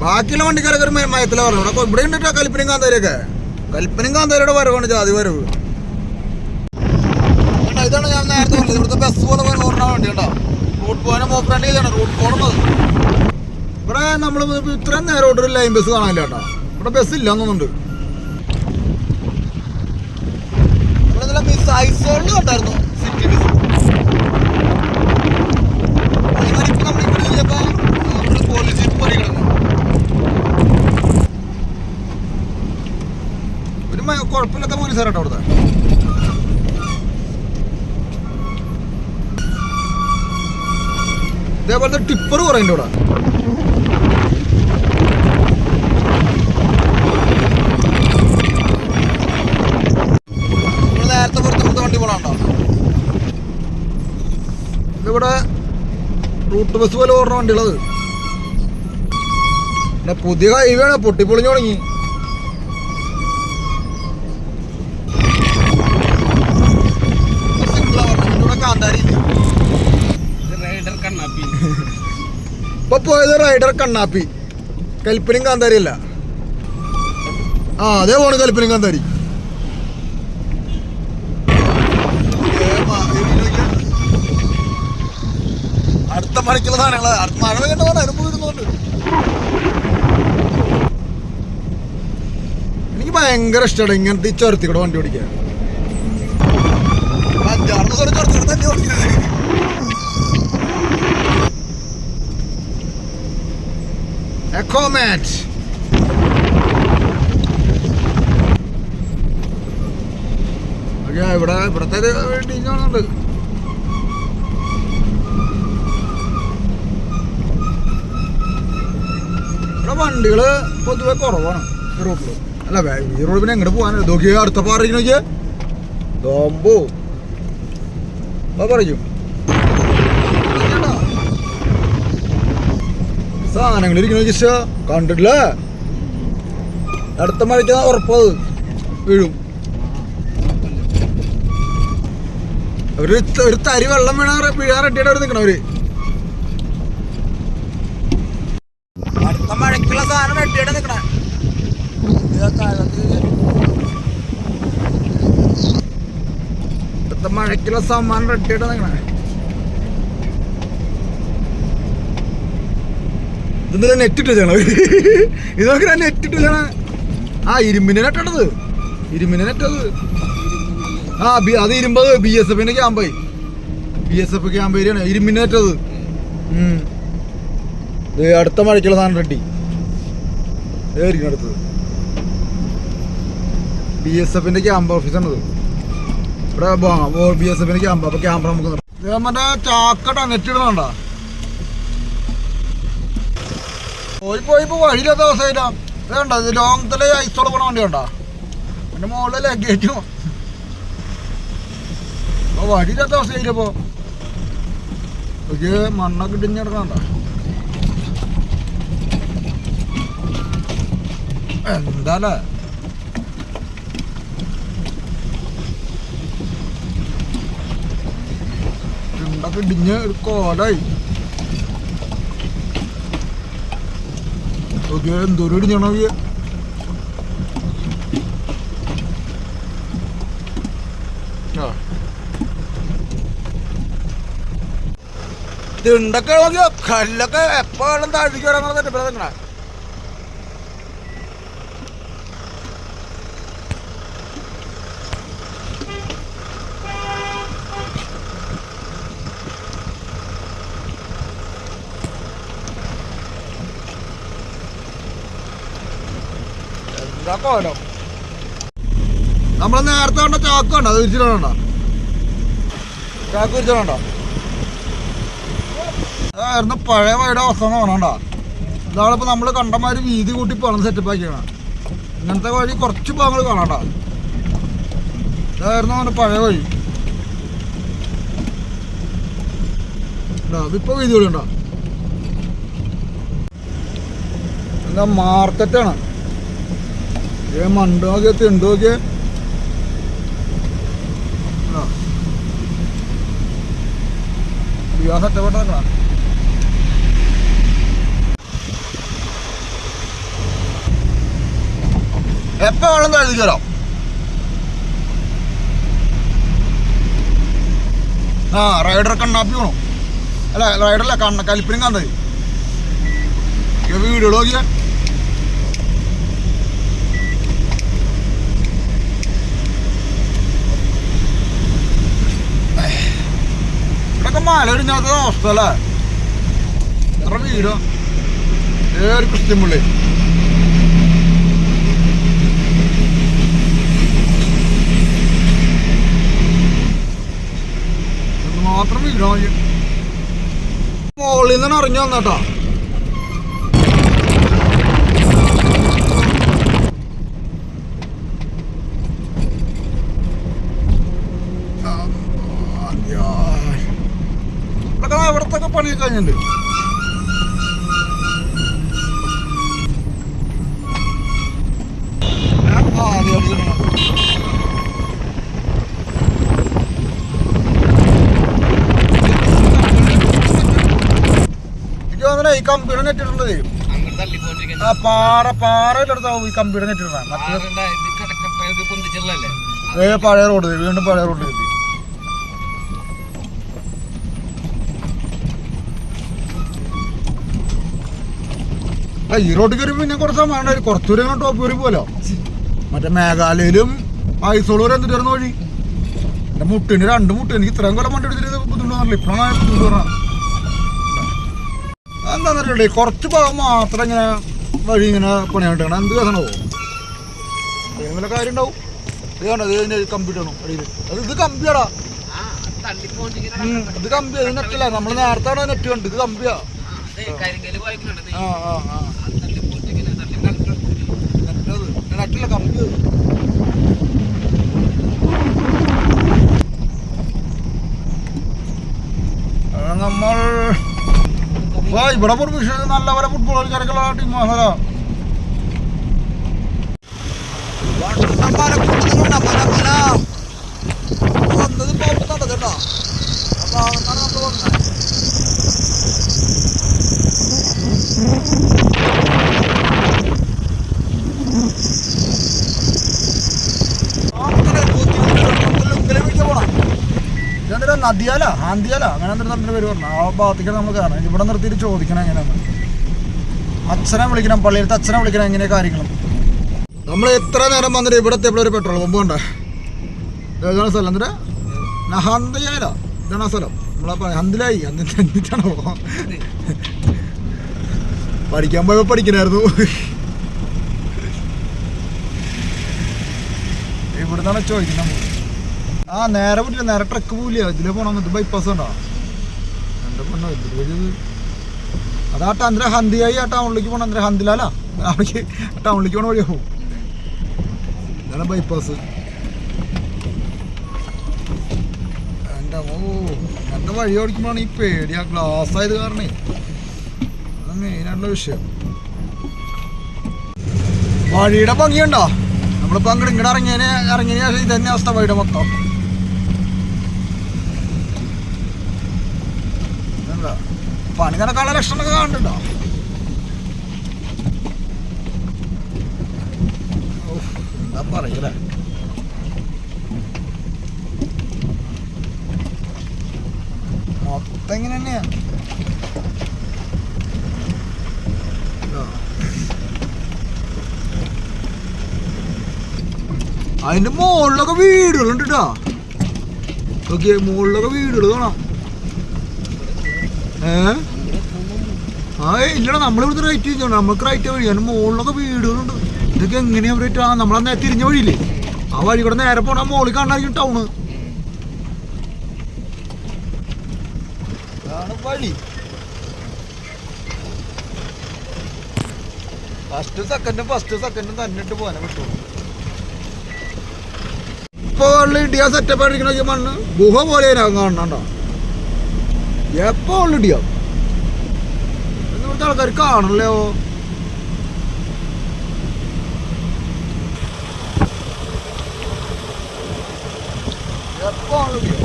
ബാക്കിയുള്ള വണ്ടിക്കാരൊക്കെ ഒരു മയത്തില പറഞ്ഞു ഇവിടെ ഇവിടെ ഉണ്ട് കൽപ്പനയും കാന്താരിയൊക്കെ കൽപ്പനയും കാന്താരിയുടെ വരവാണ് ജാതി വരവ്. ഇതാണ് ഞാൻ നേരത്തെ പറഞ്ഞത്. ഇവിടുത്തെ ബസ് പോലെ ഓടുന്ന വണ്ടി കേട്ടോ റൂട്ട് പോകാനും ഓഫ് റണ്ട് ചെയ്താണ് റൂട്ട് പോകണത് ഇവിടെ നമ്മൾ ഇത്രയും നേരം ഒരു ലൈൻ ബസ് കാണാനില്ല കേട്ടോ. ഇവിടെ ബസ് ഇല്ല എന്നുണ്ട് ഇവിടെ ഐസോളിൽ കണ്ടായിരുന്നു സിറ്റി ബസ് അതേമാതിരി ഇപ്പൊ നമ്മൾ ഇവിടെ ഇല്ലപ്പോ നമ്മുടെ പോലീസ് ജീപ്പ് പോലെ കിടന്നു ഒരു മ- പോലീസുകാരാട്ടോ അവിടുത്തെ. ഇതേപോലത്തെ ടിപ്പർ കുറേ ഇവിടെ. നേരത്തെ പുറത്ത് വണ്ടി പോണോ ഇതിവിടെ റൂട്ട് ബസ് പോലെ ഓടുന്ന വണ്ടികളത് പുതിയ ഹൈവേ ആണ് പൊട്ടിപ്പൊളിഞ്ഞു തുടങ്ങി സിമ്പിളാ പറഞ്ഞത്. ഇവിടെ കാന്താരി ഇല്ല. റൈഡർ കണ്ണാപ്പി ഇപ്പൊ പോയത് റൈഡർ കണ്ണാപ്പി. കൽപ്പനയും കാന്താരി അല്ല ആ അതേ പോണ് കൽപ്പനയും കാന്താരി. അടുത്ത മഴയ്ക്കുള്ള സാധനങ്ങൾ. അടുത്ത മഴ അനുഭവം അനുഭവിക്കുന്നുണ്ട് എനിക്ക് ഭയങ്കര ഇഷ്ടമാണ് ഇങ്ങനത്തെ ഈ വണ്ടി ഓടിക്കാൻ. ചുരത്തി ഓടിക്കുന്നത്. Ecomat. ഇവിടെ ഇവിടത്തെ ടീഞ്ഞാണുണ്ട് ഇവിടെ വണ്ടികൾ പൊതുവെ കുറവാണ് റൂട്ടിൽ. അല്ല റോഡ് പിന്നെ എങ്ങോട്ട് പോകാൻ നോക്കിയ അടുത്ത പാറിക്കണ നോക്കിയേ. ദോമ്പോ. പറയും. സാധനങ്ങൾ ഇരിക്കണ കിശ കണ്ടിട്ടില്ലേ? അടുത്ത മഴയ്ക്ക് ഉറപ്പത് വീഴും. ഒരു ഒരു തരി വെള്ളം വീണാ വീഴാൻ റെഡിയായിട്ട് അവർ നിൽക്കണവര് അടുത്ത മഴയ്ക്കുള്ള സാധനം റെഡിയായിട്ട് നിൽക്കണേ അടുത്ത മഴയ്ക്കുള്ള സമ്മാനം റെഡിയായിട്ട് നിൽക്കണേ ഇതെന്താ നെറ്റ് വെച്ചാണ് ഇത് നോക്കി നെറ്റ് വെച്ചാണ് ആ ഇരുമ്പിന്റെ നെറ്റത് ഇരുമ്പിന്റെ നെറ്റത് ആ ബി- അത് ഇരുമ്പത് ബി എസ് എഫിന്റെ ക്യാമ്പായി ബി എസ് എഫ് ക്യാമ്പ് ഏരിയാണ് ഇരുമ്പിന്റെ നെറ്റത്. ദേ അടുത്ത മഴയ്ക്കുള്ള സാധനം റെഡി ഏരിക്കും അടുത്തത്. ബി എസ് എഫിന്റെ ക്യാമ്പ് ഓഫീസാണിത് ഇവിടെ ബി എസ് എഫിന്റെ ക്യാമ്പ് അപ്പൊ ക്യാമ്പ് നമുക്ക്. ഇത് മറ്റേ ചാക്കട്ടാ നെറ്റ് പോയി പോയി ഇപ്പൊ വഴിയില്ലാത്ത അവസ്ഥയില്ല വേണ്ട ഇത് ലോങ്ങത്തിലെ ഐസോൾ പോണ വണ്ടി ഉണ്ടോ പിന്നെ മുകളിലെ ലഗേജും വഴിയില്ലാത്ത അവസ്ഥയില്ല മണ്ണൊക്കെ ഇടിഞ്ഞെടുക്കണ്ട എന്താലേ? ചുണ്ടൊക്കെ ഇടിഞ്ഞ് കോലായി. നോക്കിയേ എന്തോരം ആ. തിണ്ടൊക്കെ നോക്കിയോ കല്ലൊക്കെ എപ്പോഴും വെള്ളം താഴ്ത്തിക്ക് വരാൻ തെറ്റിപ്പോ നിങ്ങളെ വേണോ കോലം നേരത്തെ കണ്ട ചാക്ക കണ്ടോ അത് വിരിച്ചിട്ടുണ്ടോ ചാക്ക് വിരിച്ചിട്ടുണ്ടോ അതായിരുന്നു പഴയ വഴിയുടെ അവസ്ഥ എന്ന് പറഞ്ഞോണ്ടാ. നമ്മൾ കണ്ടമാര് വീതി കൂട്ടി പണം സെറ്റപ്പ് ആക്കിയാണ് ഇങ്ങനത്തെ വഴി കുറച്ച് ഭാഗങ്ങൾ കാണണ്ട. ഇതായിരുന്നു അവന്റെ പഴയ വഴി. ഇതിപ്പോ വീതി കൂടി ഉണ്ടോ എന്താ മാർക്കറ്റാണ്. ഏ മണ്ട് നോക്കിയ? തിണ്ട് നോക്കിയ സെറ്റപ്പെട്ട എപ്പോ വെള്ളം തഴുതി തരാം. ആ റൈഡർ കണ്ണാപ്പി വേണം അല്ല റൈഡറല്ല കണ്ണ കലിപ്പിനും കണ്ടത്. വീഡിയോ നോക്കിയ? ഇടിഞ്ഞാത്ത അവസ്ഥ അല്ലേ? എത്ര വീടോ? ഏതൊരു ക്രിസ്ത്യൻപുള്ളി മാത്രം വീടോ? മോളിൽ നിന്നാണ് അറിഞ്ഞു വന്നേട്ടാ ഇവിടൊക്കെ ഇവിടത്തൊക്കെ പണിയൊക്കെ കഴിഞ്ഞിട്ടുണ്ട് ആ, അതെ, അതെ, അതെ. എനിക്ക് തോന്നണേ ഈ കമ്പ്യൂട്ടർ നെറ്റിട്ടുണ്ടത് ആ പാറ പാറയിലെടുത്താവും ഈ കമ്പ്യൂട്ടർ മറ്റേ പഴയ റോഡ് വീണ്ടും പഴയ റോഡ് എത്തി ആ, ഈ റോഡ് കയറി പിന്നെ കുറച്ച് വേണ്ട ഇങ്ങനെ ടോപ്പ് കയറി പോലോ മറ്റേ മേഘാലയയിലും ഐസോളൂർ തരുന്ന വഴി? എന്റെ മുട്ടിന് രണ്ട് മുട്ട. എനിക്ക് ഇത്രയും കൊല്ലം വണ്ടി എടുത്തിട്ട് ബുദ്ധിമുട്ടൊന്നുമില്ല ഇപ്പോഴാണ് ബുദ്ധിമുട്ട് പറഞ്ഞത്. എന്താണെന്നറിയണ്ടേ കുറച്ച് ഭാഗം മാത്രം ഇങ്ങനെ വഴി ഇങ്ങനെ പണിയായിട്ടാണ് എന്ത് കഥണോ എന്തെങ്കിലും കാര്യം ഉണ്ടാവും. ഇത് കണ്ടോ? ഇത് ഇതിന്റെ കമ്പ്യൂട്ടർ ആണ് അടിയിൽ. അത് ഇത് കമ്പിയാടാ. ഇത് കമ്പിയാ ഇത് നെറ്റല്ല? നമ്മൾ നേരത്തെ നെറ്റ് കണ്ട്. ഇത് കമ്പിയാ. നെറ്റല്ല കമ്പി നമ്മൾ വാ ഇവിടെ പെർമിഷൻ നല്ല പോലെ ഫുട്ബോൾ കളിക്കാരൊക്കെയുള്ള ടീമാണ് വന്നത് പോകുന്നുണ്ട് കേട്ടോ. അപ്പൊ അതാണ് നമ്മൾ ഇതെന്താ നദിയാല? ഹാന്തിയാല അങ്ങനെ എന്തൊരു തന്നെ പേര് പറഞ്ഞു? ആ ഭാഗത്തേക്കാണ് നമ്മൾ കയറണം ഇവിടെ നിർത്തിയിട്ട് ചോദിക്കണം എങ്ങനെയാണ് അച്ഛനെ വിളിക്കണം പള്ളിയിലത്തെ അച്ഛനെ വിളിക്കണം എങ്ങനെ കാര്യങ്ങളും? നമ്മൾ എത്ര നേരം വന്നിട്ട് ഇവിടെ എത്തിയപ്പോൾ ഒരു പെട്രോൾ പമ്പ് ഏതാണ് സ്ഥലം. എന്നിട്ട് നഹാന്തിയാല. ഇതാണ് സ്ഥലം. നമ്മളെ ഹന്തിലായി എന്നിട്ട് എന്നിട്ടാണോ പഠിക്കാൻ പോയപ്പോ പഠിക്കണായിരുന്നു. ഇവിടുന്നാണ് ചോദിക്കുന്നത് ആ നേരെ പറ്റില്ല നേരെ ട്രക്ക് പോവില്ല. ഇതിലെ പോണം. ഇത് ബൈപ്പാസ് ഉണ്ടോ? എന്റെ പെണ്ണോ? ഇതിൽ വലിയത്. ഇത് അതാ ടന്ദ്ര ഹന്തിയായി. ആ ടൗണിലേക്ക് പോകണം അന്തര ഹന്തിലാല. ടൗണിലേക്ക് പോണ വഴിയാവും ഇതാണ് ബൈപ്പാസ് എന്റെ ഓ. എന്റെ വഴി ഓടിക്കുമ്പോഴാണ് ഈ പേടി ആ ഗ്ലാസ് ആയത് കാരണേ. അതാണ് മെയിനായിട്ടുള്ള വിഷയം. വഴിയുടെ ഭംഗിയുണ്ടോ? നമ്മളിപ്പോ അങ്ങോട്ട് ഇങ്ങോട്ട് ഇറങ്ങിയതിന് ഇറങ്ങിയ ശേഷം ഇതന്നെ അവസ്ഥ വഴിയുടെ മൊത്തം. പണി നടക്കാനുള്ള ലക്ഷണമൊക്കെ കാണുന്നുണ്ടോ? എന്താ പറയലേ മൊത്തം ഇങ്ങനെ തന്നെയാ. ആ. അതിന്റെ മുകളിലൊക്കെ വീടുകളുണ്ട് കേട്ടോ നോക്കിയേ മുകളിലൊക്കെ വീടുകൾ കാണാം. ഏ? ആ ഇല്ലടാ നമ്മളിവിടുത്തെ റൈറ്റ് ചെയ്തോണ്ട് നമുക്ക് റൈറ്റ് വഴി. അതിന്റെ മുകളിലൊക്കെ വീടുകളുണ്ട്. ഇതൊക്കെ എങ്ങനെയാ റേറ്റ് ആ? നമ്മളെ നേരെ തിരിഞ്ഞ വഴിയില്ലേ? ആ വഴി കൂടെ നേരെ പോണ മുകളിൽ കാണാതിരിക്കും ടൗണ് വഴി ഫസ്റ്റ് സെക്കൻഡും ഫസ്റ്റ് സെക്കൻഡും തന്നെ ഇട്ട് പോകാൻ പറ്റുള്ളൂ ഇപ്പൊ ഉള്ള ഇടിയാ സെറ്റപ്പ് അടിക്കണ മണ്ണ് ഗുഹ പോലെ കാണണോ എപ്പോ ഉള്ള ഇടിയാ ഇവിടുത്തെ ആൾക്കാർ കാണല്ലോ എപ്പോ ഉള്ള?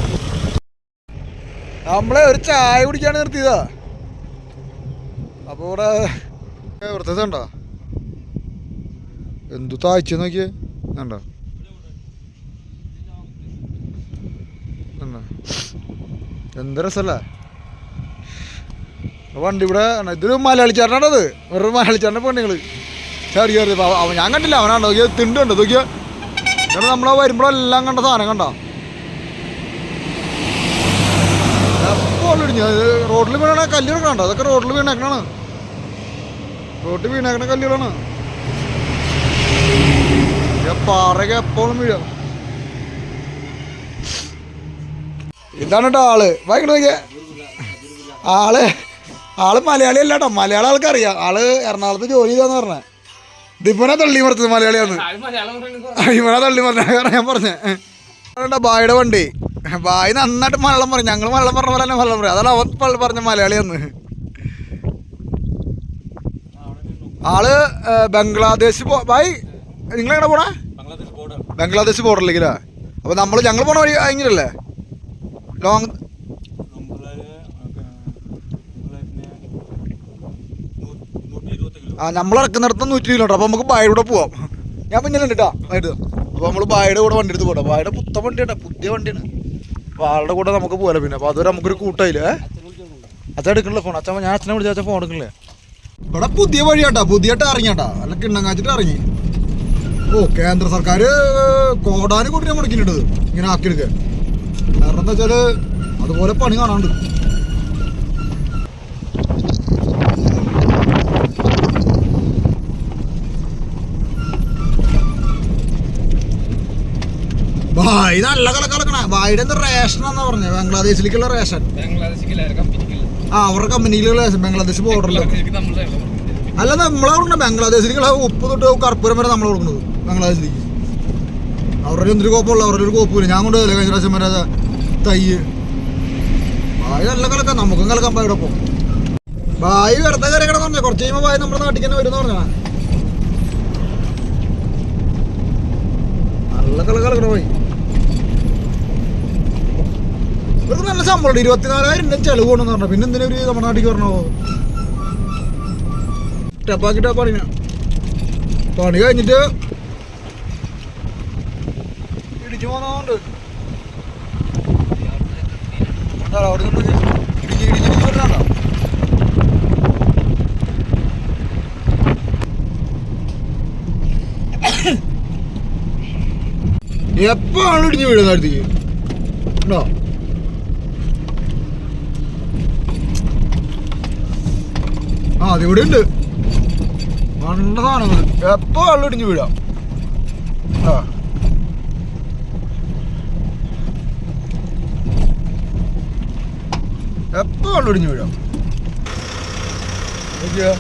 നമ്മളെ ഒരു ചായ കുടിക്കാൻ നിർത്തിയതാ. അപ്പൊ ഇവിടെ വൃത്തതുണ്ടോ എന്തു താഴ്ച നോക്കിയേ? കണ്ടോ? എന്ത് രസല്ലേ വണ്ടി ഇവിടെ. ഇതൊരു മലയാളി ചേട്ടനാണത് വേറൊരു മലയാളി ചേട്ടന്റെ പെണ്ണുങ്ങൾ. ചെറിയ ചെറിയ അവൻ ഞാൻ കണ്ടില്ല. അവനാണ്. നോക്കിയ തിണ്ടുണ്ട്. നോക്കിയാ. നമ്മളെ വരുമ്പോഴെല്ലാം കണ്ട സാധനം കണ്ടോ? ഇടിഞ്ഞു റോഡിൽ വീണ കല്ലുകൾ കണ്ടോ അതൊക്കെ റോഡിൽ വീണേക്കണാണ്. റോഡിൽ വീണേക്കണ കല്ലുകളാണ്. പാറയൊക്കെ എപ്പോഴും വീഴ. ഇതാണ് കേട്ടോ ആൾ. വായിക്കണ നോക്കിയ. ആൾ ആൾ മലയാളി അല്ല കേട്ടോ മലയാള ആൾക്കറിയാം. ആൾ എറണാകുളത്ത് ജോലി ചെയ്താന്ന് പറഞ്ഞേ. ദിപ്പനെ തള്ളി മറത്തത് മലയാളിയാന്ന്. ആൾ മലയാളം പറയുന്നത് ഇവനെ തള്ളി പറഞ്ഞ കാരണം ഞാൻ പറഞ്ഞേ. ബായുടെ വണ്ടി. ബായ് നന്നായിട്ട് മലയാളം പറയും ഞങ്ങൾ മലയാളം പറഞ്ഞ പോലെ തന്നെ മലയാളം പറയും. അതാണ് അവൻ പറഞ്ഞ മലയാളിയാന്ന് ആൾ ബംഗ്ലാദേശ് ബായ് നിങ്ങൾ എങ്ങനെ പോണേ? ബംഗ്ലാദേശ് ബോർഡറിലേക്കില്ല അപ്പൊ നമ്മൾ ഞങ്ങൾ പോണ വഴി കഴിഞ്ഞിട്ടല്ലേ ലോങ് ആ നമ്മൾ ഇറക്കുന്നിടത്ത് നൂറ്റി കിലോമീറ്റർ. അപ്പൊ നമുക്ക് ബായുടെ കൂടെ പോവാം. ഞാൻ പിന്നിലുണ്ട് കേട്ടോ ആയിട്ട് അപ്പൊ നമ്മൾ ബായുടെ കൂടെ വണ്ടി എടുത്ത് പോട്ടെ. ബായുടെ പുത്ത വണ്ടിയാണ്. പുതിയ വണ്ടിയാണ്. അപ്പൊ ആളുടെ കൂടെ നമുക്ക് പോലെ പിന്നെ? അപ്പൊ അതുവരെ നമുക്കൊരു കൂട്ടായില്ല? അച്ഛൻ എടുക്കണില്ല ഫോൺ അച്ഛൻ ഞാൻ അച്ഛനെ വിളിച്ച അച്ഛൻ ഫോൺ എടുക്കണില്ലേ? ഇവിടെ പുതിയ വഴിയാട്ടാ പുതിയട്ട് ഇറങ്ങിയാട്ടാ. അല്ല കിണ്ണങ്ങാച്ചിട്ട് ഇറങ്ങി. ഓ കേന്ദ്ര സർക്കാർ കോടാനും കൂട്ടി മുടക്കിയിട്ടുണ്ട് ഇങ്ങനെ ആക്കിയെടുക്കുക കാരണം എന്താ വെച്ചാൽ അതുപോലെ പണി കാണാണ്ട് ഭായ് നല്ല കലക്കലക്കണ. എന്താ റേഷൻ എന്നാ പറഞ്ഞത് ബംഗ്ലാദേശിലേക്കുള്ള റേഷൻ. ആ അവരുടെ കമ്പനിയിലുള്ള റേഷൻ ബംഗ്ലാദേശ് ബോർഡറിൽ അല്ല നമ്മളെ കൊടുക്കണം ബംഗ്ലാദേശിലേക്കുള്ള ഉപ്പ് തൊട്ട് കർപ്പൂരം വരെ നമ്മൾ കൊടുക്കുന്നത് ബംഗ്ലാദേശിലേക്ക്. അവരുടെ എന്തൊരു കോപ്പുള്ള അവരുടെ ഒരു കോപ്പില്ല ഞാൻ കൊണ്ടുപോയില്ല കഴിഞ്ഞ പ്രാവശ്യം വരെ തൈ ബായ് നല്ല കലക്കാം. നമുക്കും കലക്കാൻ ബായുടെ ഒപ്പം ബായ് വെറുതെ കരക്കണം കിടന്നു പറഞ്ഞ. കുറച്ച് കഴിയുമ്പോൾ ബായ് നമ്മുടെ നാട്ടിൽ തന്നെ വരുന്ന പറഞ്ഞ നല്ല കലക്കണ ബായ് ഇവർക്ക് നല്ല ശമ്പളം ഇരുപത്തിനാലായിരം രൂപ ചെലവ് പോകണമെന്ന് പറഞ്ഞു. പിന്നെ എന്തിനാ ഒരു നമ്മുടെ നാട്ടിൽ പറഞ്ഞോ ടപ്പാക്കിട്ടാ പണിന പണി കഴിഞ്ഞിട്ട് ഇടിച്ചു പോന്നോണ്ട് അവിടെ നിന്ന് ഇടിഞ്ഞ് വരുന്നുണ്ടോ? എപ്പോഴാണ് ഇടിഞ്ഞ് വീഴുന്ന അടുത്തേക്ക്? ഉണ്ടോ? അതിവിടെ ഉണ്ട്. സാധനങ്ങൾ എപ്പോ വെള്ളം ഇടിഞ്ഞു വീഴാം? എപ്പോ വെള്ളം ഇടിഞ്ഞു വീഴാം? നോക്കിയോ.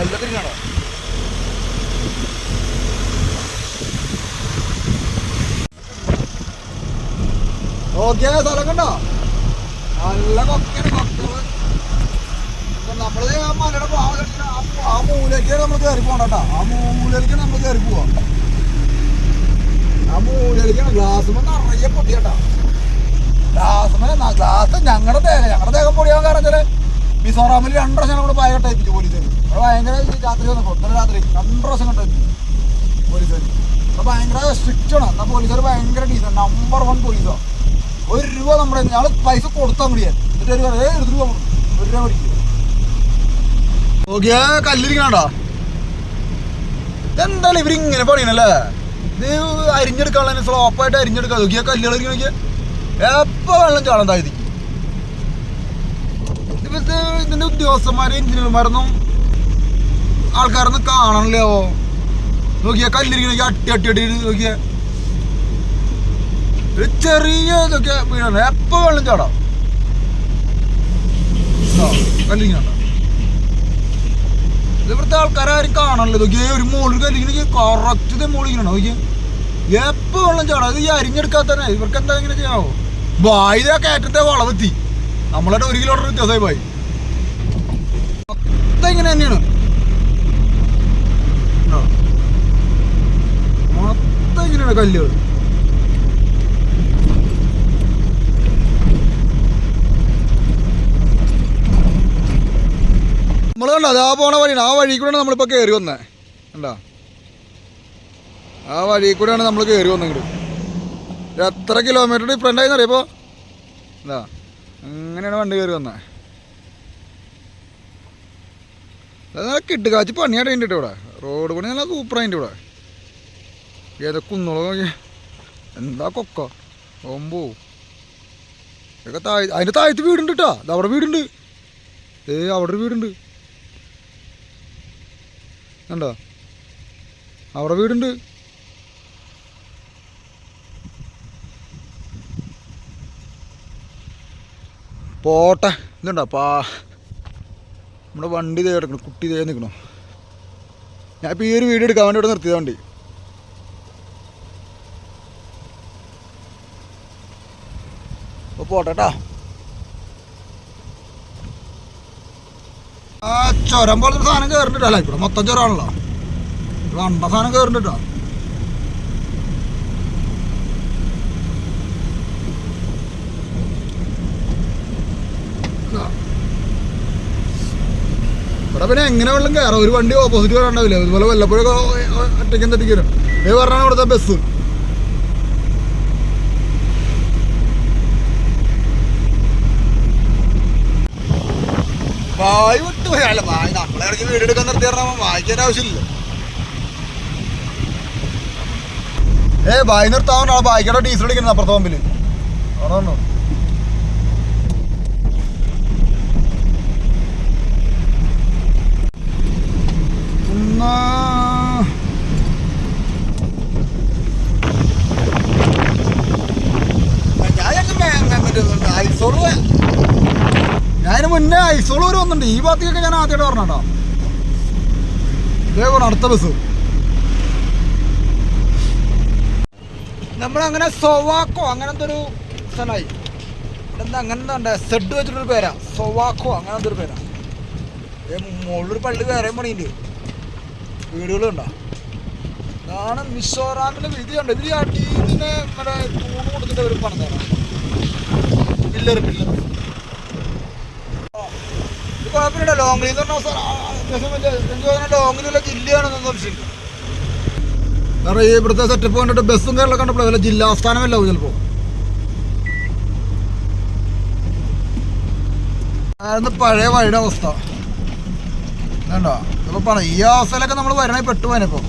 എല്ലാത്തിനാണോ ഓക്കെ സ്ഥലം കണ്ടോ? നല്ല കൊക്കയാണ് കൊക്കകൾ നമ്മൾ ആ മലയുടെ ആ മൂലയ്ക്ക് നമ്മൾ കയറി പോകണ്ട കേട്ടോ. ആ മൂലയിലേക്ക് നമ്മൾ കയറി പോവാ. ആ മൂലയിലേക്കാണ് ഗ്ലാസ് നിറയെ പൊട്ടിയട്ടാ ഗ്ലാസ് ഗ്ലാസ് ഞങ്ങളുടെ തേങ്ങ ഞങ്ങളുടെ ദേഹം പൊടിയാൻ കാരണം വെച്ചാൽ മിസോറാമിൽ രണ്ട് പ്രാവശ്യം നമ്മൾ പായ കട്ടയിപ്പിച്ചു പോലീസുകാർ അവിടെ ഭയങ്കര രാത്രി വന്നപ്പോ ഇന്നലെ രാത്രി രണ്ട് പ്രാവശ്യം കട്ടയിപ്പിച്ചു പോലീസുകാർ ഭയങ്കര സ്ട്രിക്റ്റ് ആണ്. എന്നാ പോലീസുകാർ ഭയങ്കര ഡീസന്റ് നമ്പർ വൺ പോലീസാണ് ഒരു രൂപ നമ്മുടെ ഞങ്ങൾ പൈസ കൊടുത്താൽ മതി. എന്നിട്ട് ഒരു "ഏയ് ഒരു രൂപ കൊടുക്കും." ഒരു രൂപ മേടിക്കും. നോക്കിയാ കല്ലിരിക്കണോ എന്തായാലും ഇവരിങ്ങനെ പണിയണല്ലേ? ഇത് അരിഞ്ഞെടുക്കാനുള്ള സ്ലോപ്പായിട്ട് അരിഞ്ഞെടുക്കാം. നോക്കിയാ കല്ലുകൾ നോക്കിയാ. എപ്പോ വെള്ളം ചാടാൻ താഴ്ത്തി ഇതിപ്പത്തെ ഇതിന്റെ ഉദ്യോഗസ്ഥന്മാരെ എഞ്ചിനീയർമാരൊന്നും ആൾക്കാരൊന്നും കാണണില്ലയോ നോക്കിയാ കല്ലിരിക്കണ അട്ടി അട്ടി അട്ടി നോക്കിയാ. ഒരു ചെറിയ ഇതൊക്കെ വീഴാണ് എപ്പോ വെള്ളം ചാടാം. കല്ലിങ്ങണ്ട ഇവിടുത്തെ ആൾക്കാരും കാണണല്ലോ നോക്കിയേ ഒരു മോളിൽ കല്ലിങ്ങനെ കറക്റ്റ് മോളിങ്ങനെ നോക്കിയേ. എപ്പോ വെള്ളം ചാടാം. ഇത് ഈ അരിഞ്ഞെടുക്കാത്തന്നെ ഇവർക്ക് എന്താ ഇങ്ങനെ ചെയ്യാവോ? ബായിത കയറ്റത്തെ വളവെത്തി നമ്മളായിട്ട് ഒരു കിലോമീറ്റർ വ്യത്യാസമായി പോയി. മൊത്തം ഇങ്ങനെ തന്നെയാണ്? മൊത്തം ഇങ്ങനെയാണ് കല്ലുകൾ. അതുകൊണ്ട് അതാ പോണ വഴി ആ വഴി കൂടെയാണ് നമ്മളിപ്പോൾ കയറി വന്നേ. കണ്ടോ? ആ വഴി കൂടെയാണ് നമ്മൾ കയറി വന്നത് ഇങ്ങോട്ട് എത്ര കിലോമീറ്റർ ഡിഫറെന്റ് ആയിന്ന് അറിയപ്പോ എന്താ അങ്ങനെയാണ് വണ്ടി കയറി വന്നത് അതാ കിട്ടുകാച്ചി പണിയായിട്ട് ഉണ്ട് ഇവിടെ റോഡ് പണി നല്ല സൂപ്പറായിട്ട് ഇവിടെ ഏതാ കുന്നുകളോ എന്താ കൊക്ക? ഓമ്പോ. ഇതൊക്കെ താഴ് അതിന്റെ താഴത്ത് വീടുണ്ട് കേട്ടോ അവിടെ വീടുണ്ട്. ഏ അവിടെ ഒരു വീടുണ്ട്. കണ്ടോ? അവിടെ വീടുണ്ട്. പോട്ടെ. ഇതുണ്ടോ? പാ. നമ്മുടെ വണ്ടി ഇതേ കിടക്കണം കുട്ടി ഇതേ നിൽക്കണോ ഞാൻ ഇപ്പോൾ ഈ ഒരു വീഡിയോ എടുക്കാൻ വേണ്ടി ഇവിടെ നിർത്തിയതാ വണ്ടി. അപ്പോൾ പോട്ടെ കേട്ടോ ആ ചുരം പോലത്തെ സാധനം കയറുന്നുണ്ടല്ലോ ഇവിടെ മൊത്തം ചുരമാണല്ലോ. ഇവിടെ അണ്ട സാധനം കയറുന്നുണ്ടോ ഇവിടെ പിന്നെ എങ്ങനെ വെള്ളം കയറാം. ഒരു വണ്ടി ഓപ്പോസിറ്റ് വരാണ്ടാവില്ല ഇതുപോലെ വല്ലപ്പോഴൊക്കെ ഒറ്റയ്ക്കും തെറ്റിക്കരും ഏ പറഞ്ഞാണ് ഇവിടുത്തെ ബസ് വായു വിട്ട് പോയി. അല്ല നമ്മളെ ഇടയ്ക്ക് വീടെടുക്കാൻ നിർത്തി പറഞ്ഞാൽ വായിക്കാൻ ആവശ്യമില്ല ഏ വായി നിർത്താൻ ബായിക്കടെ ഡീസൽ അടിക്കുന്നത് അപ്പുറത്തെ പമ്പിൽ ആണോ എന്നാ ഞാൻ ഐസോൾ ഞാൻ ഐസോളൂർ വന്നിട്ടുണ്ട്. ഈ ഭാഗത്തേക്കൊക്കെ ഞാൻ ആദ്യമായിട്ട് പറഞ്ഞോ ഇതേ പോണ അടുത്ത ബസ് നമ്മളങ്ങനെ സൊവാക്കോ അങ്ങനത്തെ ഒരു സ്ഥലമായി. എന്താ അങ്ങനെ എന്താ ഉണ്ട് സെഡ് വെച്ചിട്ടൊരു പേരാ. സൊവാക്കോ അങ്ങനത്തെ ഒരു പേരാ മുകളിലൊരു പള്ളി വേറെ പണിയുണ്ട്. വീടുകളുണ്ടോ? ഇതാണ് മിസോറാമിന്റെ വിധിയുണ്ട് ഇതിൽ അടിയിൽ മറ്റേ തൂണ് കൊടുത്തിട്ട് ഒരു പണിതാണ് പില്ലർ പില്ലർ കുഴപ്പമില്ല ലോങ്ങിൽ എന്ന് പറഞ്ഞാൽ ലോങ്ങിലുള്ള ജില്ലയാണെന്ന് സംശയം കാരണം ഈ ഇവിടുത്തെ സെറ്റപ്പ് കണ്ടിട്ട് ബസ്സും കാര്യങ്ങളൊക്കെ കണ്ടപ്പോൾ വല്ല ജില്ലാ ആസ്ഥാനമല്ല ചിലപ്പോൾ അതായിരുന്നു പഴയ വഴിയുടെ അവസ്ഥ. വേണ്ട ഇപ്പൊ പറ ഈ അവസ്ഥയിലൊക്കെ നമ്മൾ വരണേ പെട്ടുപോയനിപ്പോ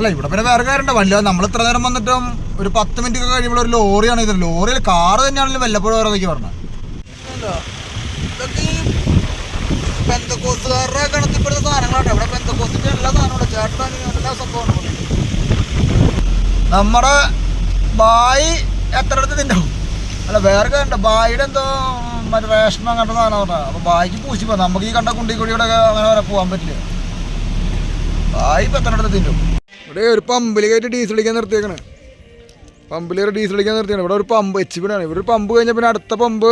അല്ല ഇവിടെ പിന്നെ വേറെ കാര്യമുണ്ട്. വല്ല നമ്മൾ ഇത്ര നേരം വന്നിട്ടും ഒരു പത്ത് മിനിറ്റ് ഒക്കെ കഴിയുമ്പോൾ ഒരു ലോറിയാണ് ഇത്. ലോറിയിൽ കാറ് തന്നെയാണല്ലോ വല്ലപ്പോഴും വേറെ പറഞ്ഞത്. ഇതൊക്കെ ഈ പെന്തക്കോസുകാരുടെ കണത്തിൽപ്പെടുന്ന സാധനങ്ങളാണ്. ഇവിടെ എല്ലാ സാധനങ്ങളും ചേട്ടൻ എല്ലാ സംഭവമാണ് നമ്മുടെ ബായി എത്ര അടുത്ത് തിന്നാവും? അല്ല വേറെ കണ്ട ബായിയുടെ എന്തോ മറ്റേ റേഷൻ അങ്ങനത്തെ സാധനം പറഞ്ഞാൽ അപ്പൊ ബായിക്ക് പൂശിപ്പോ. നമുക്ക് ഈ കണ്ട കുണ്ടി കൂടിയുടെ അങ്ങനെ വരെ പോകാൻ പറ്റില്ല. ബായി ഇപ്പൊ എത്ര അടുത്ത് തിന്നും? ഇവിടെ ഒരു പമ്പിൽ കയറ്റി ഡീസൽ അടിക്കാൻ നിർത്തിയേക്കണ്. പമ്പിൽ കയറി ഡീസൽ അടിക്കാൻ നിർത്തിയാണ് ഇവിടെ ഒരു പമ്പ് എച്ച് പിടാണ് ഇവിടെ ഒരു പമ്പ് കഴിഞ്ഞാൽ പിന്നെ അടുത്ത പമ്പ്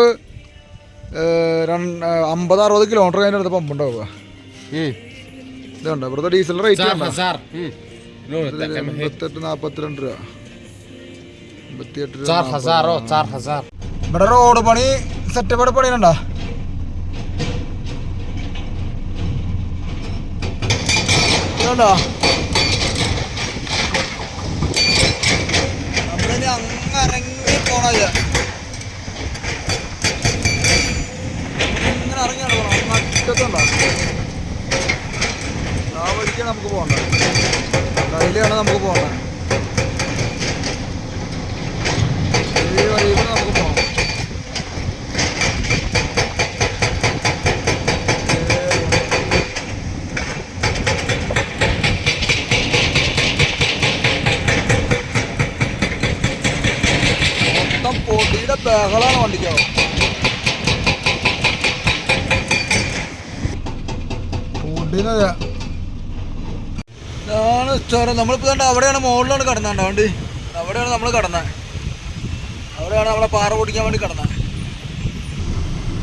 രണ്ട് അമ്പത് അറുപത് കിലോമീറ്റർ കഴിഞ്ഞ അടുത്ത പമ്പ് ഉണ്ടാവുക. ഇതുണ്ട്. ഇവിടുത്തെ ഡീസൽ റേറ്റ്. എൺപത്തെട്ട് നാൽപ്പത്തിരണ്ട് രൂപ. ഇവിടെ റോഡ് പണി സെറ്റപ്പ് പണിയുണ്ടോ ഇതുണ്ടോ? ഇറങ്ങി പോണത്? ഇങ്ങനെ ഇറങ്ങിയാണ് പോകണം നമുക്ക് പോകണ്ട അതിലാണ് നമുക്ക് പോകണ്ടത്. പൊടിയുടെ ബഹളാണ് വണ്ടിക്കോ? പൊടിയുടെ ഇതാണ് ചുരം. കണ്ട അവിടെയാണ് മുകളിലാണ് കടന്നാണ്ട വണ്ടി? അവിടെയാണ് നമ്മൾ കടന്നത്. അവിടെയാണ് നമ്മളെ പാറ പൊടിക്കാൻ വേണ്ടി കടന്നത്.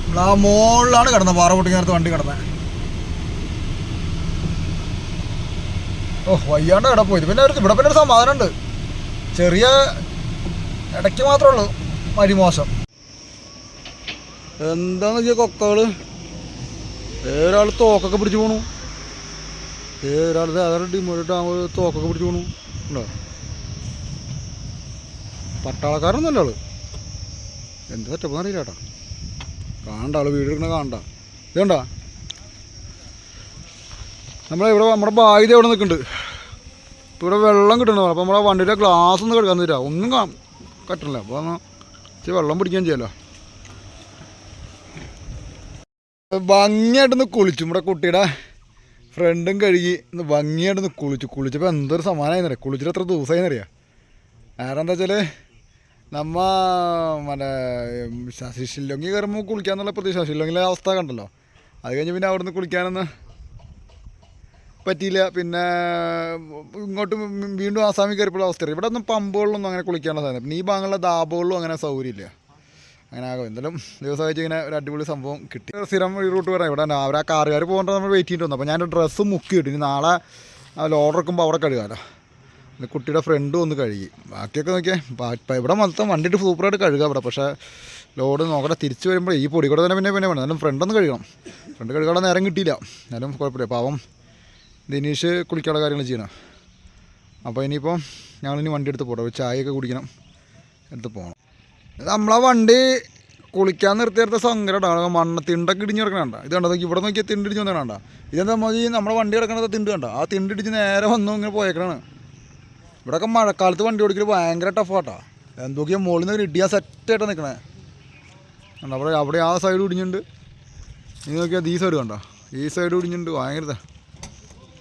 നമ്മൾ ആ മുകളിലാണ് കടന്നത് പാറ പൊട്ടിക്കാനത്ത് വണ്ടി കടന്നത്. ഓ വയ്യാണ്ട് കിടപ്പോയി പിന്നെ ഒരു ഇവിടെ പിന്നെ ഒരു സമാധാനം ഉണ്ട് ചെറിയ ഇടയ്ക്ക് മാത്രമേ ഉള്ളൂ. മരി മോശം എന്താന്ന് വെച്ചാൽ കൊക്കകൾ? ഏതൊരാൾ തോക്കൊക്കെ പിടിച്ചു പോണു. ഏതൊരാൾ അതേ ഡിമോട്ട് ആകുമ്പോൾ തോക്കൊക്കെ പിടിച്ചു പോണു. ഉണ്ടോ? പട്ടാളക്കാരൊന്നുമല്ല ആൾ. എന്ത് സെറ്റപ്പ് അറിയില്ല കേട്ടോ കാണണ്ട ആൾ വീട് എടുക്കണ കാണണ്ട. ഇതണ്ട നമ്മളെ ഇവിടെ നമ്മുടെ ബാധ്യത എവിടെ നിൽക്കുന്നുണ്ട് ഇപ്പോൾ ഇവിടെ വെള്ളം കിട്ടണോ അപ്പോൾ നമ്മളെ വണ്ടിയുടെ ഗ്ലാസ് ഒന്നും കിടക്കാൻ തരാം ഒന്നും കാ കട്ടണില്ല അപ്പോൾ ഇച്ചിരി വെള്ളം പിടിക്കുകയും ചെയ്യാലോ. ഭംഗിയായിട്ടൊന്ന് കുളിച്ചു. നമ്മുടെ കുട്ടിയുടെ ഫ്രണ്ടും കഴുകി ഒന്ന് ഭംഗിയായിട്ടൊന്ന് കുളിച്ചു. കുളിച്ചപ്പോൾ എന്തൊരു സമാനമായിരുന്നറിയാം കുളിച്ചിട്ട് എത്ര ദിവസമായിരുന്നറിയാം കാരണം എന്താ വെച്ചാൽ നമ്മ മറ്റേ ശശി ഷില്ലോങ്ങി കയറുമ്പോൾ കുളിക്കാന്നുള്ള പ്രതീക്ഷ. ഷില്ലോങ്ങിലെ അവസ്ഥ കണ്ടല്ലോ. അത് കഴിഞ്ഞ് പിന്നെ അവിടുന്ന് കുളിക്കാനൊന്ന് പറ്റിയില്ല. പിന്നെ ഇങ്ങോട്ട് വീണ്ടും ആസാമിൽ കയറിയപ്പോൾ അവസ്ഥ ഇവിടെ ഒന്നും പമ്പുകളിലൊന്നും അങ്ങനെ കുളിക്കാനുള്ള സാധനം പിന്നെ ഈ ഭാഗങ്ങളിലെ ദാബുകളിലും അങ്ങനെ സൗകര്യമില്ല. അങ്ങനെ ആകും എന്തായാലും ദിവസം വെച്ച് ഇങ്ങനെ ഒരു അടിപൊളി സംഭവം കിട്ടി. സ്ഥിരം ഈ റൂട്ട് പറയാം. ഇവിടെ അവർ ആ കാറുകാർ പോകേണ്ട നമ്മൾ വെയിറ്റ് ചെയ്തിട്ട് വന്നു അപ്പോൾ ഞാൻ ഡ്രസ്സ് മുക്കി കിട്ടി ഇനി നാളെ ഓർഡർ എടുക്കുമ്പോൾ അവിടെ കഴുകാമല്ലോ പിന്നെ കുട്ടിയുടെ ഫ്രണ്ടും ഒന്ന് കഴുകി. ബാക്കിയൊക്കെ നോക്കിയാൽ ഇവിടെ മൊത്തം വണ്ടിയിട്ട് സൂപ്പറായിട്ട് കഴുകാം ഇവിടെ. പക്ഷേ ലോഡ് നോക്കട്ടെ തിരിച്ച് വരുമ്പോൾ ഈ പൊടി കൂടെ തന്നെ പിന്നെ പിന്നെ വേണം. എന്നാലും ഫ്രണ്ടൊന്ന് കഴുകണം. ഫ്രണ്ട് കഴുകാനുള്ള നേരം കിട്ടിയില്ല. എന്നാലും കുഴപ്പമില്ല. പാവം ദിനീഷ് കുളിക്കാനുള്ള കാര്യങ്ങൾ ചെയ്യണം. അപ്പോൾ ഇനിയിപ്പം ഞങ്ങളിനി വണ്ടി എടുത്ത് ഒരു ചായയൊക്കെ കുടിക്കണം. എടുത്ത് പോകണം. നമ്മളെ വണ്ടി കുളിക്കാൻ നിർത്തിയെടുത്ത സങ്കരമാണ് മണ്ണ തിണ്ടൊക്കെ ഇടിഞ്ഞ് കിടക്കണണ്ട ഇത് കണ്ടോ? നോക്കി ഇവിടെ നോക്കിയാൽ തിണ്ടിടിച്ച് വന്നേണ്ട ഇതെന്താ മതി നമ്മുടെ വണ്ടി കിടക്കണത് തിണ്ട് കണ്ട? ആ തിണ്ടിടിച്ച് നേരെ വന്നു ഇങ്ങനെ പോയേക്കണാണ്. ഇവിടെയൊക്കെ മഴക്കാലത്ത് വണ്ടി ഓടിക്കൽ ഭയങ്കര ടഫാട്ടാ എന്തൊക്കെയാ മുകളിൽ നിന്ന് ഇടിയാ സെറ്റായിട്ട് നിൽക്കണേ കണ്ടോ? അവിടെ അവിടെ ആ സൈഡ് ഇടിഞ്ഞിട്ടുണ്ട്. നീ നോക്കിയാൽ ഈ സൈഡ് കണ്ടോ? ഈ സൈഡ് ഇടിഞ്ഞിട്ടുണ്ട്. ഭയങ്കര.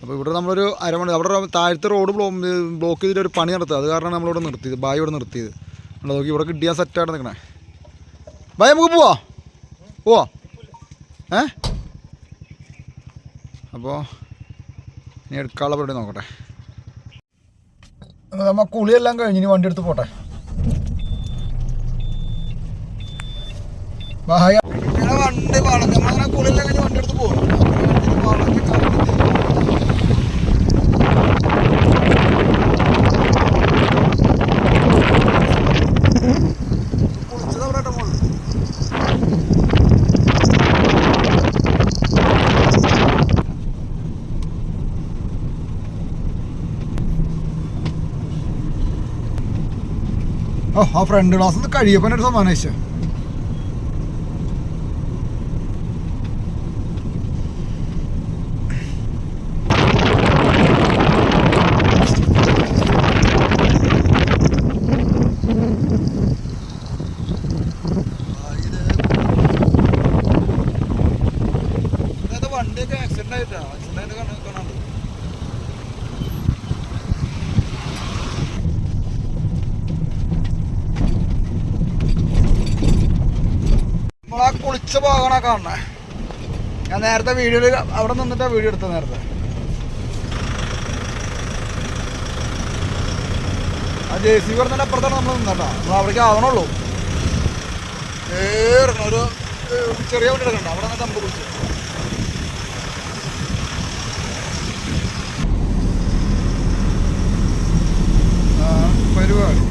അപ്പോൾ ഇവിടെ നമ്മളൊരു അരമണി അവിടെ താഴത്തെ റോഡ് ബ്ലോ ബ്ലോക്ക് ചെയ്തിട്ട് ഒരു പണി നടത്തുക. അത് കാരണം നമ്മളിവിടെ നിർത്തിയത്. ബായ് ഇവിടെ നിർത്തിയത്. കണ്ടോ നോക്കി ഇവിടെ കിട്ടിയാൽ സെറ്റായിട്ട് നിൽക്കണേ ബായ് നമുക്ക് പോവാ. പോവാ. ഏ? അപ്പോൾ ഇനി എടുക്കാനുള്ള പരിപാടി നോക്കട്ടെ. നമ്മൾ കുളിയെല്ലാം കഴിഞ്ഞ് ഇനി വണ്ടി എടുത്ത് പോട്ടെ. വണ്ടി വളഞ്ഞ കുളിയെല്ലാം കഴിഞ്ഞ് വണ്ടി എടുത്ത് പോകും ഓ ആ ഫ്രണ്ട് ക്ലാസ് ഒന്ന് കഴിയപ്പോ ഒരു അയച്ചു വണ്ടിയൊക്കെ ആക്സിഡന്റ് ആയിട്ടാ. ആക്സിഡന്റ് ആയിട്ട് കാണാൻ കുളിച്ച ഭാഗമാണ് കാണുന്നത് ഞാൻ നേരത്തെ വീഡിയോയിൽ അവിടെ നിന്നിട്ടാ വീഡിയോ എടുത്തത് നേരത്തെ. ആ ജെ സി പറഞ്ഞതിന്റെ അപ്പുറത്താണ് നമ്മൾ നിന്നേട്ടാ നമ്മൾ അവിടേക്ക് ആവണുള്ളൂ. ഏറണം ഒരു ചെറിയ വണ്ടി എടുക്കണ്ട. അവിടെ നിന്ന് നമുക്ക് കുളിച്ചു ആ, പരിപാടി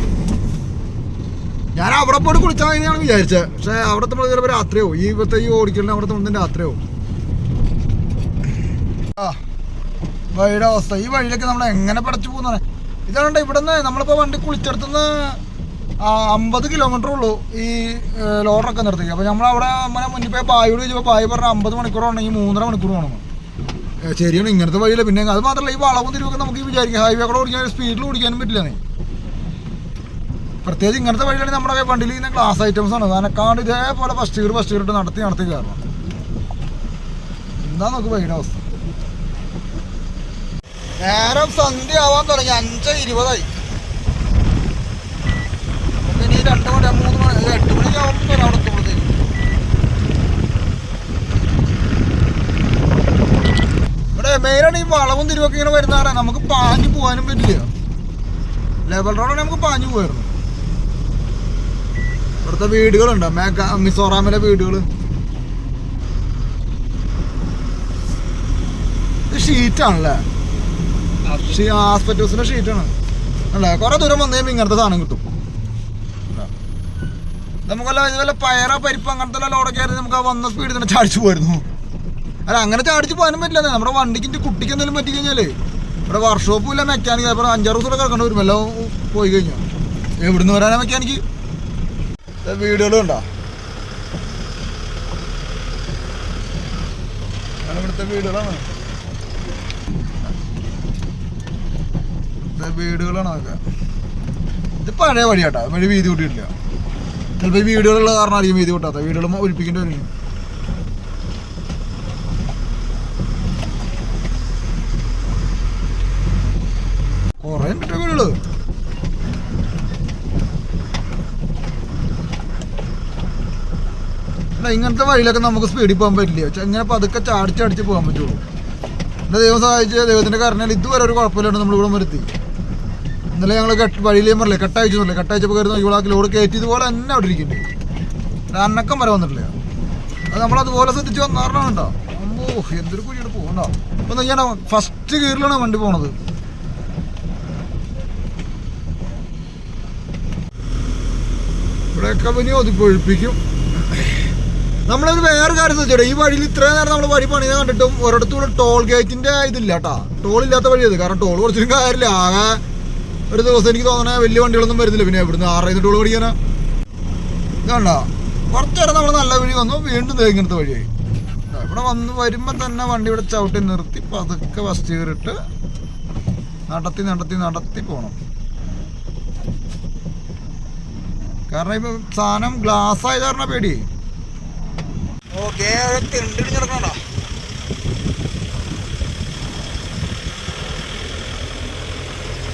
പോയിട്ട് കുളിച്ചാൽ തന്നെയാണ് വിചാരിച്ചത് പക്ഷെ അവിടെ നമ്മൾ ചിലപ്പോൾ രാത്രിയോ ഈ ഇവിടുത്തെ ഈ ഓടിക്കലിന് അവിടെ നമ്മൾ രാത്രിയോ ആ വഴിയുടെ അവസ്ഥ. ഈ വഴിയിലൊക്കെ നമ്മൾ എങ്ങനെ പടച്ചു പോകുന്ന ഇതാണ് ഇവിടെ നിന്ന് നമ്മളിപ്പോൾ വണ്ടി കുളിച്ചെടുത്തുനിന്ന് അമ്പത് കിലോമീറ്റർ ഉള്ളൂ ഈ ലോഡറൊക്കെ നിർത്തി അപ്പോൾ നമ്മൾ അവിടെ അങ്ങനെ മുന്നിൽ പോയി പായോട് ചോദിച്ചപ്പോൾ പായ പറഞ്ഞ അമ്പത് മണിക്കൂർ ഉണ്ടെങ്കിൽ മൂന്നര മണിക്കൂർ വേണം. ശരിയാണ് ഇങ്ങനത്തെ വഴിയില്ല പിന്നെ. അത് മാത്രമല്ല ഈ വളവും തിരിവൊക്കെ നമുക്ക് വിചാരിക്കാം. ഹൈവേ കൂടെ ഓടിക്കാൻ സ്പീഡിൽ ഓടിക്കാനും പറ്റില്ല പ്രത്യേകിച്ച് ഇങ്ങനത്തെ വഴിയാണ് നമ്മുടെ വണ്ടിയിൽ ഇങ്ങനെ ഗ്ലാസ് ഐറ്റംസ് ആണ്. അതിനെക്കാണ്ട് ഇതേപോലെ ഫസ്റ്റ് ഇയർ ഫസ്റ്റ് ഇയർ നടത്തി നടത്തി കയറണം എന്താ നോക്ക് വഴിയുടെ അവസ്ഥ? നേരം സന്ധ്യ ആവാൻ തുടങ്ങി. അഞ്ച് ഇരുപതായി. ഇനി രണ്ട് മണി മൂന്ന് മണി എട്ട് മണിക്ക് ആവുമ്പോൾ അവിടെ എത്തുമ്പോഴത്തേക്ക് ഇവിടെ മെയിനാണ് ഈ വളവും തിരിവൊക്കെ ഇങ്ങനെ വരുന്നതാണ് നമുക്ക് പാഞ്ഞു പോകാനും പറ്റില്ല. ലെവൽ റോഡാണെങ്കിൽ നമുക്ക് പാഞ്ഞു പോയിരുന്നു ഇവിടുത്തെ വീടുകളുണ്ട്? മേഘ മിസോറാമിലെ വീടുകൾ ഷീറ്റാണല്ലേ? ആസ്പെറ്റോസിന്റെ ഷീറ്റാണ്. അല്ലേ? കുറെ ദൂരം വന്നു കഴിയുമ്പോൾ ഇങ്ങനത്തെ സാധനം കിട്ടും. നമുക്കല്ല ഇതുപോലെ പയറ പരിപ്പ് അങ്ങനത്തെ ലോഡൊക്കെ ആയിരുന്നു നമുക്ക് ആ വന്ന സ്പീഡിൽ തന്നെ ചാടിച്ചു പോയിരുന്നു അല്ല അങ്ങനെ ചാടിച്ച് പോകാനും പറ്റില്ല. നമ്മുടെ വണ്ടിക്ക് കുട്ടിക്ക് എന്തെങ്കിലും പറ്റി കഴിഞ്ഞാലേ. ഇവിടെ വർക്ക്ഷോപ്പും ഇല്ല മെക്കാനിക്ക് അപ്പോൾ അഞ്ചാറ് ദിവസം കിടക്കേണ്ടി വരും എല്ലാം പോയി കഴിഞ്ഞാൽ എവിടുന്ന് വരാനാ മെക്കാനിക്ക് വീടുകൾ ഉണ്ടോ ഇവിടുത്തെ വീടുകളാണ്. വീടുകളാണോ അതൊക്കെ. ഇത് പഴയ വഴിയാട്ടോ വഴി വീതി കൂട്ടിയിട്ടില്ല. ചിലപ്പോൾ ഈ വീടുകളുള്ള കാരണം അധികം വീതി കൂട്ടാത്ത വീടുകളും ഒഴിപ്പിക്കേണ്ടി വരും കുറേ ഉണ്ട് ട്ടോ വീടുകൾ അല്ല ഇങ്ങനത്തെ വഴിയിലൊക്കെ നമുക്ക് സ്പീഡിൽ പോകാൻ പറ്റില്ല? പക്ഷെ ഇങ്ങനെ പതുക്കെ ചാടിച്ചടിച്ച് പോകാൻ പറ്റുള്ളൂ. എന്റെ ദൈവം സഹായിച്ച് ദൈവത്തിന്റെ കാരണം ഇതുവരെ ഒരു കുഴപ്പമില്ലാണ്ട് നമ്മൾ ഇവിടെ വരുത്തി ഇന്നലെ ഞങ്ങൾ കെട്ട് വഴിയിൽ ഞാൻ പറഞ്ഞില്ലേ കെട്ടയച്ചൊന്നുമില്ല കെട്ടയച്ചപ്പോൾ കയറുന്ന ഇവിടെ ലോഡ് കയറ്റി ഇതുപോലെ തന്നെ അവിടെ ഇരിക്കുന്നുണ്ട് അന്നക്കം വരെ വന്നിട്ടില്ല. അത് നമ്മളതുപോലെ ശ്രദ്ധിച്ച് വന്നാറിനാണ് അമ്മോ എന്തൊരു കുഴിയുടെ പോകണ്ടോ ഇപ്പം നോക്കിയാണോ ഫസ്റ്റ് ഗിയറിലാണ് വണ്ടി പോണത്. ഇവിടെയൊക്കെ പിന്നെ ഒതുപ്പൊഴിപ്പിക്കും നമ്മളൊരു വേറെ കാര്യം ശ്രദ്ധിച്ചോ ഈ വഴിയിൽ ഇത്രയും നേരം നമ്മൾ വഴി പണിയാൻ കണ്ടിട്ടും ഒരിടത്തും ടോൾ ഗേറ്റിന്റെ ഇതില്ല കേട്ടാ ടോൾ ഇല്ലാത്ത വഴി അത് കാരണം ടോൾ കുറച്ചും കാര്യമില്ല. ആകെ ഒരു ദിവസം എനിക്ക് തോന്നണേ വലിയ വണ്ടികളൊന്നും വരുന്നില്ല. പിന്നെ എവിടുന്ന് ആറായിരം ടോൾ പഠിക്കാനാ ഇതാണ്ടോ. കുറച്ചേരം നമ്മൾ നല്ല വഴി വന്നു. വീണ്ടും ഇങ്ങനത്തെ വഴിയായി. ഇവിടെ വന്ന് വരുമ്പോൾ തന്നെ വണ്ടി ഇവിടെ ചവിട്ടി നിർത്തി പതുക്കെ ഫസ്റ്റ് കയറിട്ട് നടത്തി നടത്തി നടത്തി പോകണം കാരണം ഇപ്പൊ സാധനം ഗ്ലാസ് ആയത് കാരണം പേടി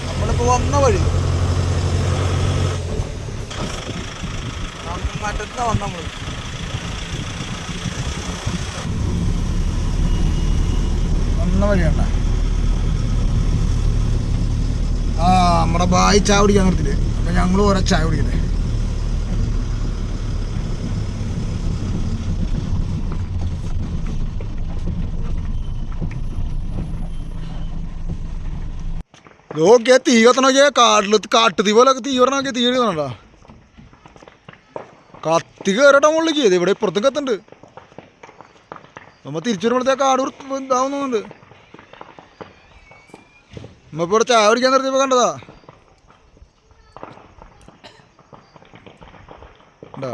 നമ്മളിപ്പോ വന്ന വഴി. മറ്റത്ത വന്ന നമ്മൾ. വന്ന വഴിയണ്ട. ആ നമ്മുടെ ബായി ചായ കുടിക്കാൻ നിർത്തില്ലേ അപ്പൊ ഞങ്ങൾ ഓരോ ചായ കുടിക്കട്ടെ. നോക്കിയാ തീ കത്തണോക്കിയ കാട്ടിൽ കാട്ടുതീ പോലെ തീ പറഞ്ഞ തീ കത്തണോ കത്തി കയറട്ടെ മുകളിലേക്ക് ഇത് ഇവിടെ ഇപ്പുറത്തും കത്തുണ്ട്. നമ്മ തിരിച്ചു വരുമ്പോഴത്തെ കാട് ഇതാവുന്നുണ്ട് നമ്മ ഇപ്പൊ ഇവിടെ ചായ പിടിക്കാൻ നിർത്തിയപ്പോ കണ്ടതാ. ഉണ്ടോ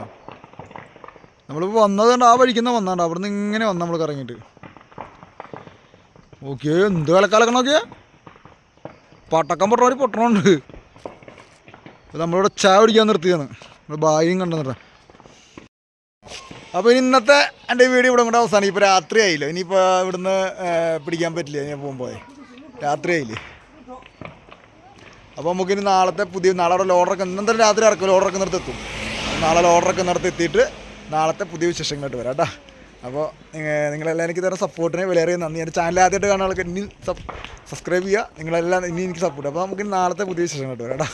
നമ്മളിപ്പോ വന്നതുകൊണ്ട് ആ വഴിക്കുന്ന വന്നാണ്ട് അവിടെ നിന്ന് ഇങ്ങനെ വന്ന നമ്മൾ കറങ്ങിയിട്ട്. ഓക്കെ എന്ത് കലക്കാലൊക്കെ നോക്കിയാ? പട്ടക്കം പൊട്ടവർ പൊട്ടണുണ്ട് നമ്മളിവിടെ ചായ കുടിക്കാൻ നിർത്തിയാണ് നമ്മുടെ ഭാര്യയും കണ്ടെന്നിട്ടാ അപ്പോൾ ഇനി ഇന്നത്തെ എന്റെ വീഡിയോ ഇവിടെ കൂടെ അവസാനം ഇപ്പോൾ രാത്രി ആയില്ലോ? ഇനിയിപ്പോൾ ഇവിടുന്ന് പിടിക്കാൻ പറ്റില്ല? ഞാൻ പോകുമ്പോൾ രാത്രി ആയില്ലേ? അപ്പോൾ നമുക്കിനി നാളത്തെ പുതിയ നാളെ അവിടെ ലോഡറൊക്കെ ഇന്നത്തെ രാത്രി ഇറക്കും ലോഡറൊക്കെ നിർത്തി നാളെ ലോഡറൊക്കെ നിർത്തി എത്തിയിട്ട് നാളത്തെ പുതിയ വിശേഷങ്ങളായിട്ട് വരാം കേട്ടോ. അപ്പോൾ നിങ്ങളെല്ലാം എനിക്ക് തരുന്ന സപ്പോർട്ടിന് വിലയേറിയ നന്ദി. എന്റെ ചാനൽ ആദ്യമായിട്ട് കാണാനുള്ള ഇനി സബ്സ്ക്രൈബ് ചെയ്യുക. നിങ്ങളെല്ലാം ഇനി എനിക്ക് സപ്പോർട്ട് അപ്പോൾ നമുക്ക് നാളത്തെ പുതിയ വരാം കേട്ടോ.